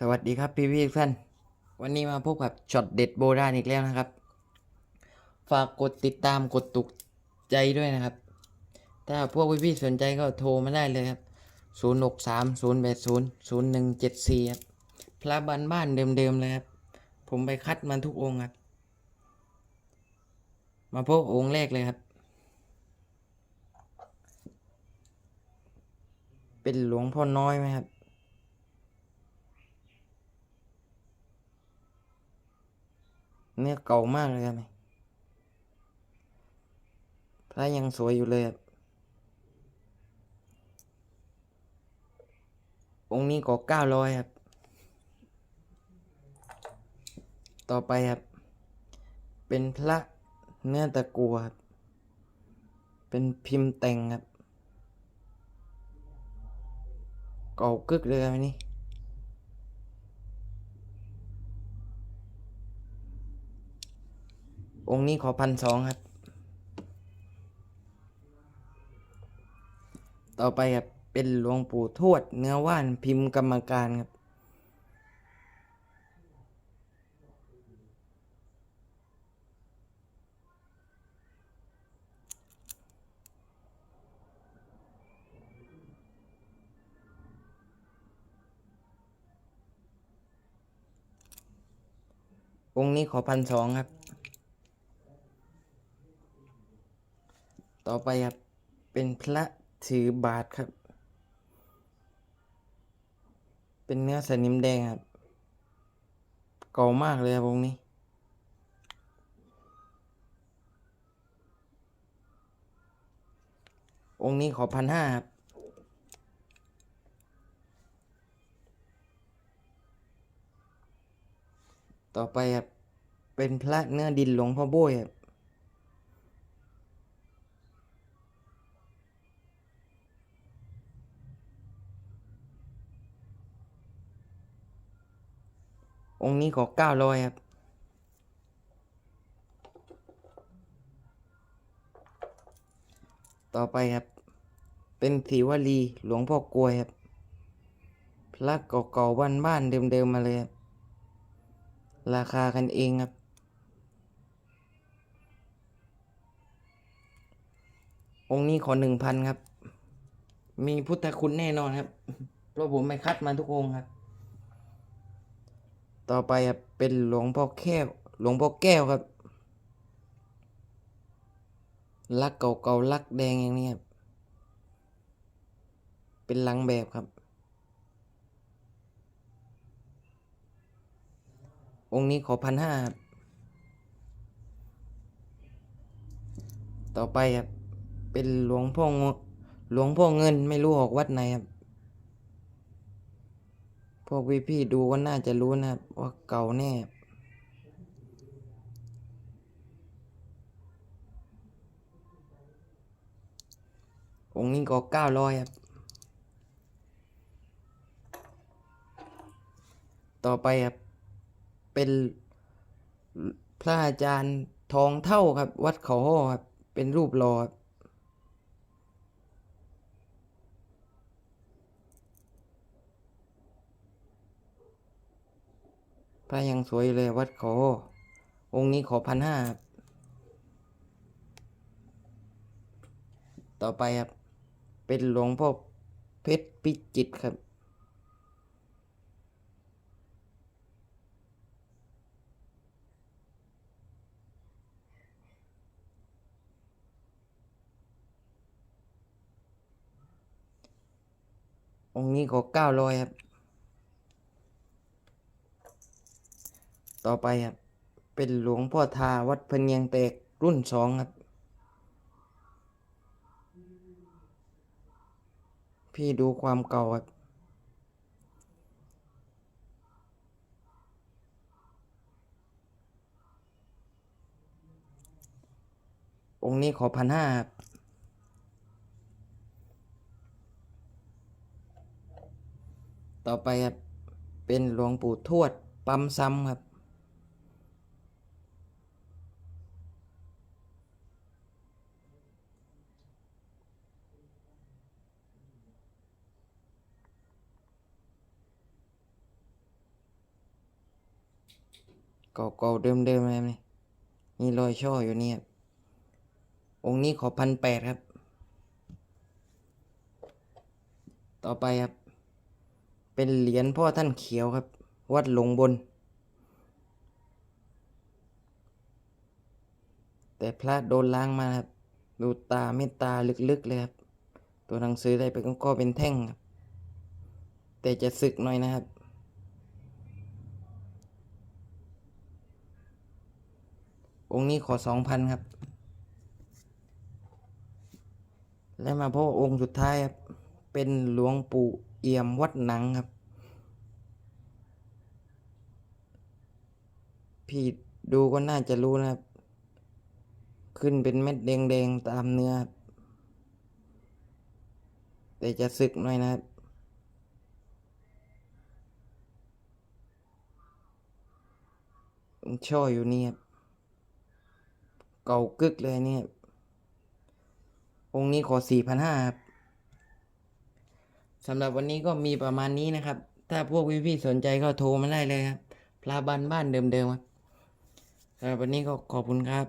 สวัสดีครับพี่พี่ทุกท่าน วันนี้มาพบกับช็อตเด็ดโบราณอีกแล้วนะครับ ฝากกดติดตามกดตุกใจด้วยนะครับ ถ้าพวกพี่พี่ๆสนใจก็โทรมาได้เลยครับ 0 6 3 0 8 0 0 1 7 4ครับ พระบ้านบ้านเดิมๆเลยครับ ผมไปคัดมาทุกองค์ครับ มาพบองค์แรกเลยครับ เป็นหลวงพ่อน้อยไหมครับ เนื้อเก่ามากเลยครับพระยังสวยอยู่เลยครับองค์นี้ก็เก้าร้อยครับ ต่อไปครับ เป็นพระเนื้อตะกัวครับ เป็นพิมพ์แต่งครับ เก่ากึกเลยครับอัน องค์นี้ขอพันสองครับ ต่อไปครับเป็นหลวงปู่ทวดเนื้อว่านพิมพ์กรรมการครับ องค์นี้ขอพันสองครับ ต่อไปครับ เป็นพระถือบาทครับ เป็นเนื้อสนิมแดงครับ เก่ามากเลยครับองค์นี้ องค์นี้ขอพันห้าครับต่อไปครับเป็นพระเนื้อดินหลวงพ่อโบ้ยครับ องค์นี้ขอเก้าร้อยครับ ต่อไปครับ เป็นสีวลีหลวงพ่อกลวยครับ พระเก่าๆบ้านๆเดิมๆมาเลยครับ ราคากันเองครับองค์นี้ขอหนึ่งพันครับ มีพุทธคุณแน่นอนครับ เพราะผมไปคัดมาทุกองค์ครับ ต่อไปครับเป็นหลวงพ่อแก้ว หลวงพ่อแก้วครับ ลักเก่าๆลักแดงอย่างนี้ครับ เป็นหลังแบบครับ องค์นี้ขอพันห้าครับ ต่อไปครับ เป็นหลวงพ่อหลวงพ่อเงินไม่รู้ออกวัดไหนครับ พวกพี่ๆดูก็น่าจะรู้นะครับว่าเก่าแน่องค์นี้ก็เก้าร้อยครับ ต่อไปครับ เป็นพระอาจารย์ทองเท่าครับ วัดเขาห้อครับ เป็นรูปหล่อครับ พระยังสวยเลยวัดขอ องค์นี้ขอพันห้าต่อไปครับ เป็นหลวงพ่อเพชรพิจิตครับ องค์นี้ขอเก้าร้อยครับ ต่อไปครับ เป็นหลวงพ่อทาวัดพเนียงแตกรุ่นสองครับ พี่ดูความเก่าครับองค์นี้ขอพันห้าครับต่อไปครับ เป็นหลวงปู่ทวด ปั๊มซ้ำครับ เก่าๆเดิมๆเลยนี่มีรอยช่ออยู่นี่ครับองค์นี้ขอพันแปดครับ ต่อไปครับ เป็นเหรียญพ่อท่านเขียวครับ วัดหลงบน แต่พระโดนล้างมาครับ ดูตาเมตตาลึกๆเลยครับ ตัวหนังสือได้ไปก็ก็เป็นแท่งครับ แต่จะสึกหน่อยนะครับ องค์นี้ขอสองพันครับ และมาพบองค์สุดท้ายครับ เป็นหลวงปู่เอี่ยมวัดหนังครับ พี่ดูก็น่าจะรู้นะครับ ขึ้นเป็นเม็ดแดงๆตามเนื้อ แต่จะสึกหน่อยนะครับช่ออยู่นี่ครับ เก่ากึกเลยเนี่ยองค์นี้ขอสี่พันห้าครับสำหรับวันนี้ก็มีประมาณนี้นะครับ ถ้าพวกพี่ๆสนใจก็โทรมาได้เลยครับ พลาบันบ้านเดิมๆครับสำหรับวันนี้ก็ขอบคุณครับ